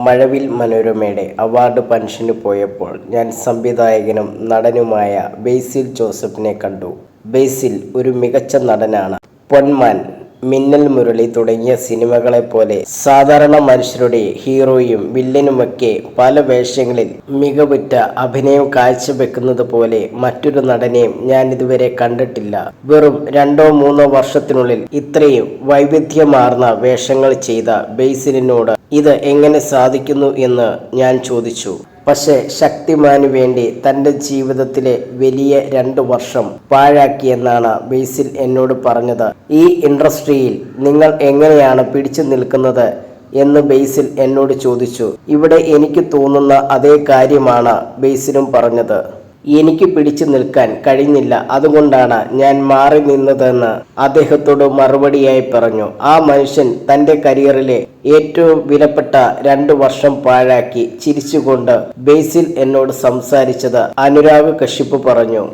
മഴവിൽ മനോരമയുടെ അവാർഡ് ഫംഗ്ഷന് പോയപ്പോൾ ഞാൻ സംവിധായകനും നടനുമായ ബേസിൽ ജോസഫിനെ കണ്ടു. ബേസിൽ ഒരു മികച്ച നടനാണ്. പൊന്മാൻ മിന്നൽ മുരളി തുടങ്ങിയ സിനിമകളെപ്പോലെ സാധാരണ മനുഷ്യരുടെ ഹീറോയും വില്ലനുമൊക്കെ പല വേഷങ്ങളിൽ മികവുറ്റ അഭിനയം കാഴ്ചവെക്കുന്നത് പോലെ മറ്റൊരു നടനെയും ഞാൻ ഇതുവരെ കണ്ടിട്ടില്ല. വെറും രണ്ടോ മൂന്നോ വർഷത്തിനുള്ളിൽ ഇത്രയും വൈവിധ്യമാർന്ന വേഷങ്ങൾ ചെയ്ത ബേസിലിനോട് ഇത് എങ്ങനെ സാധിക്കുന്നു എന്ന് ഞാൻ ചോദിച്ചു. പക്ഷേ ശക്തിമാന് വേണ്ടി തന്റെ ജീവിതത്തിലെ വലിയ രണ്ട് വർഷം പാഴാക്കിയെന്നാണ് ബേസിൽ എന്നോട് പറഞ്ഞത്. ഈ ഇൻഡസ്ട്രിയിൽ നിങ്ങൾ എങ്ങനെയാണ് പിടിച്ചു നിൽക്കുന്നത് എന്ന് ബേസിൽ എന്നോട് ചോദിച്ചു. ഇവിടെ എനിക്ക് തോന്നുന്ന അതേ കാര്യമാണ് ബേസിലും പറഞ്ഞത്. എനിക്ക് പിടിച്ചു നിൽക്കാൻ കഴിഞ്ഞില്ല. അതുകൊണ്ടാണ് ഞാൻ മാറി നിന്നതെന്ന് അദ്ദേഹത്തോട് മറുപടിയായി പറഞ്ഞു. ആ മനുഷ്യൻ തന്റെ കരിയറിലെ ഏറ്റവും വിലപ്പെട്ട രണ്ടു വർഷം പാഴാക്കി ചിരിച്ചുകൊണ്ട് ബേസിൽ എന്നോട് സംസാരിച്ചത് അനുരാഗ് കശ്യപ്പ് പറഞ്ഞു.